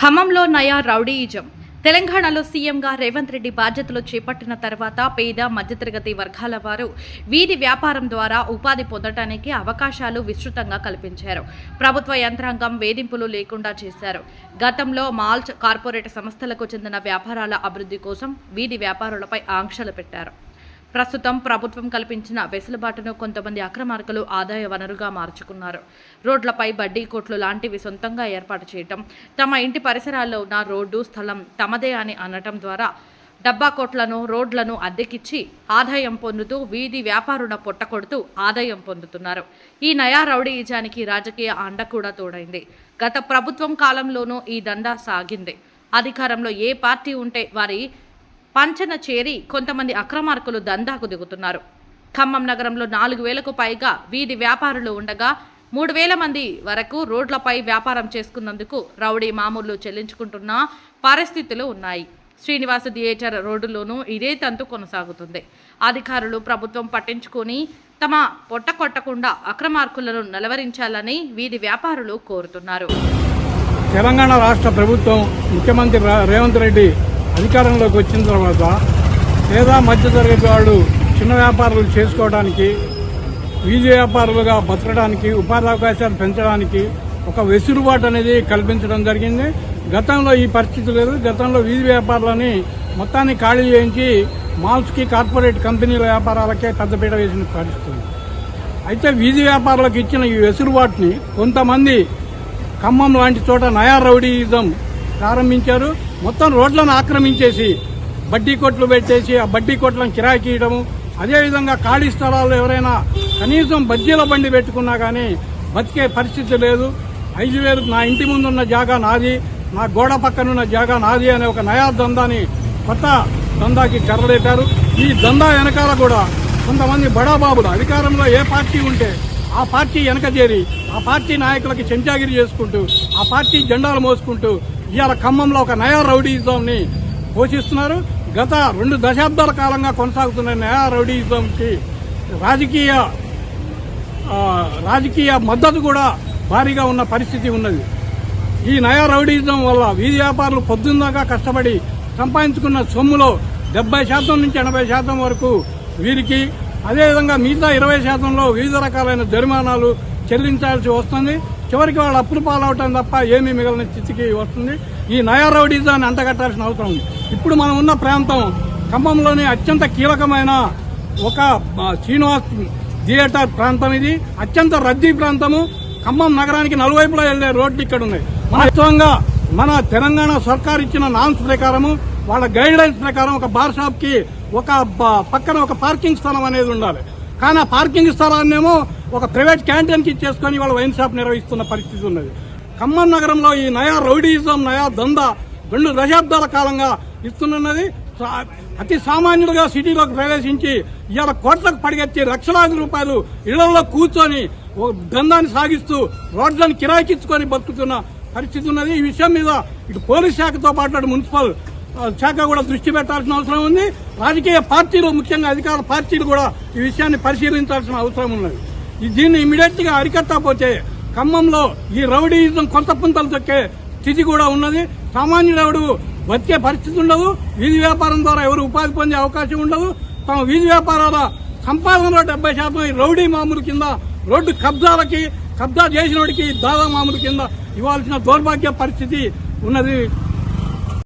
ఖమ్మంలో నయా రౌడీయిజం. తెలంగాణలో సీఎంగా రేవంత్ రెడ్డి బాధ్యతలు చేపట్టిన తర్వాత పేద మధ్యతరగతి వర్గాల వారు వీధి వ్యాపారం ద్వారా ఉపాధి పొందటానికి అవకాశాలు విస్తృతంగా కల్పించారు. ప్రభుత్వ యంత్రాంగం వేధింపులు లేకుండా చేశారు. గతంలో మాల్చ్ కార్పొరేట్ సంస్థలకు చెందిన వ్యాపారాల అభివృద్ధి కోసం వీధి వ్యాపారులపై ఆంక్షలు పెట్టారు. ప్రస్తుతం ప్రభుత్వం కల్పించిన వెసులుబాటును కొంతమంది అక్రమార్కులు ఆదాయ వనరుగా మార్చుకున్నారు. రోడ్లపై బడ్డీ కోట్లు లాంటివి సొంతంగా ఏర్పాటు చేయటం తమ ఇంటి పరిసరాల్లో ఉన్న రోడ్డు స్థలం తమదే అని అనటం ద్వారా డబ్బా కోట్లను రోడ్లను అద్దెకిచ్చి ఆదాయం పొందుతూ వీధి వ్యాపారుల పొట్టకొడుతూ ఆదాయం పొందుతున్నారు. ఈ నయా రౌడీయిజానికి రాజకీయ అండ కూడా తోడైంది. గత ప్రభుత్వం కాలంలోనూ ఈ దందా సాగింది. అధికారంలో ఏ పార్టీ ఉంటే వారి పంచన చేరి కొంతమంది అక్రమార్కులు దందాకు దిగుతున్నారు. ఖమ్మం నగరంలో నాలుగు వేలకు పైగా వీధి వ్యాపారులు ఉండగా మూడు వేల మంది వరకు రోడ్లపై వ్యాపారం చేసుకున్నందుకు రౌడీ మామూలు చెల్లించుకుంటున్న పరిస్థితులు ఉన్నాయి. శ్రీనివాస థియేటర్ రోడ్డులోనూ ఇదే తంతు కొనసాగుతుంది. అధికారులు ప్రభుత్వం పట్టించుకొని తమ పొట్ట కొట్టకుండా అక్రమార్కులను నిలవరించాలని వీధి వ్యాపారులు కోరుతున్నారు. తెలంగాణ రాష్ట్ర ప్రభుత్వం ముఖ్యమంత్రి రేవంత్ రెడ్డి అధికారంలోకి వచ్చిన తర్వాత లేదా మధ్యతరగతి వాళ్ళు చిన్న వ్యాపారాలు చేసుకోవడానికి వీధి వ్యాపారులుగా బతకడానికి ఉపాధి అవకాశాలు పెంచడానికి ఒక వెసులుబాటు అనేది కల్పించడం జరిగింది. గతంలో ఈ పరిస్థితి లేదు. గతంలో వీధి వ్యాపారాలని మొత్తాన్ని ఖాళీ చేయించి మాల్స్కి కార్పొరేట్ కంపెనీల వ్యాపారాలకే పెద్దపీట వేసిన పరిస్థితి. అయితే వీధి వ్యాపారులకు ఇచ్చిన ఈ వెసులుబాటుని కొంతమంది ఖమ్మం లాంటి చోట నయా రౌడీయిజం ప్రారంభించారు. మొత్తం రోడ్లను ఆక్రమించేసి బడ్డీ కొట్లు పెట్టేసి ఆ బడ్డీ కొట్లను కిరాయికి ఇవ్వడము అదేవిధంగా ఖాళీ స్థలాల్లో ఎవరైనా కనీసం బజ్జీల బండి పెట్టుకున్నా కానీ బతికే పరిస్థితి లేదు. ఐదు వేలు నా ఇంటి ముందున్న జాగా నాది నా గోడ పక్కనున్న జాగా నాది అనే ఒక నయా దందాని కొత్త దందాకి చెరలేటారు ఈ దందా వెనకాల కూడా కొంతమంది బడాబాబులు అధికారంలో ఏ పార్టీ ఉంటే ఆ పార్టీ వెనక చేరి ఆ పార్టీ నాయకులకి చెంచాగిరి చేసుకుంటూ ఆ పార్టీ జెండాలు మోసుకుంటూ ఇవాళ ఖమ్మంలో ఒక నయా రౌడీయిజంని పోషిస్తున్నారు. గత రెండు దశాబ్దాల కాలంగా కొనసాగుతున్న నయా రౌడీయిజంకి రాజకీయ రాజకీయ మద్దతు కూడా భారీగా ఉన్న పరిస్థితి ఉన్నది. ఈ నయా రౌడీజం వల్ల వీధి వ్యాపారులు పొద్దున్నగా కష్టపడి సంపాదించుకున్న సొమ్ములో డెబ్బై శాతం నుంచి ఎనభై శాతం వరకు వీరికి అదేవిధంగా మిగతా ఇరవై శాతంలో వివిధ రకాలైన జరిమానాలు చెల్లించాల్సి వస్తుంది. చివరికి వాళ్ళు అప్పులు పాలవటం తప్ప ఏమీ మిగిలిన స్థితికి వస్తుంది. ఈ నయా రౌడీజాన్ని అంటగట్టాల్సిన అవసరం ఉంది. ఇప్పుడు మనం ఉన్న ప్రాంతం ఖమ్మంలోని అత్యంత కీలకమైన ఒక శ్రీనివాస్ థియేటర్ ప్రాంతం ఇది. అత్యంత రద్దీ ప్రాంతము. ఖమ్మం నగరానికి నలువైపులా వెళ్ళే రోడ్లు ఇక్కడ ఉన్నాయి. వాస్తవంగా మన తెలంగాణ సర్కార్ ఇచ్చిన నామ్స్ ప్రకారము వాళ్ళ గైడ్ లైన్స్ ప్రకారం ఒక బార్ షాప్కి ఒక పక్కన ఒక పార్కింగ్ స్థలం అనేది ఉండాలి. కానీ ఆ పార్కింగ్ స్థలాన్నేమో ఒక ప్రైవేట్ క్యాంటీన్కి ఇచ్చేసుకొని వాళ్ళ వైన్ షాప్ నిర్వహిస్తున్న పరిస్థితి ఉన్నది. ఖమ్మం నగరంలో ఈ నయా రౌడీయిజం నయా దందా రెండు దశాబ్దాల కాలంగా ఇస్తున్నది. అతి సామాన్యులుగా సిటీలోకి ప్రవేశించి ఇవాళ కోట్లకు పడిగెత్తి లక్షలాది రూపాయలు ఇళ్ళలో కూర్చొని ఓ దందాన్ని సాగిస్తూ రోడ్లను కిరాయికిచ్చుకొని బతుకుతున్న పరిస్థితి ఉన్నది. ఈ విషయం మీద ఇటు పోలీస్ శాఖతో పాటు మున్సిపల్ శాఖ కూడా దృష్టి పెట్టాల్సిన అవసరం ఉంది. రాజకీయ పార్టీలు ముఖ్యంగా అధికార పార్టీలు కూడా ఈ విషయాన్ని పరిశీలించాల్సిన అవసరం ఉన్నది. దీన్ని ఇమీడియట్గా అరికట్టకపోతే ఖమ్మంలో ఈ రౌడీయిజం కొంత పుంతలు తొక్కే స్థితి కూడా ఉన్నది. సామాన్యుడెవడు బతికే పరిస్థితి ఉండదు. వీధి వ్యాపారం ద్వారా ఎవరు ఉపాధి పొందే అవకాశం ఉండదు. తమ వీధి వ్యాపారాల సంపాదనలో డెబ్బై శాతం ఈ రౌడీ మామూలు కింద రోడ్డు కబ్జాలకి కబ్జా చేసినోడికి దాదా మామూలు కింద ఇవ్వాల్సిన దౌర్భాగ్య పరిస్థితి ఉన్నది.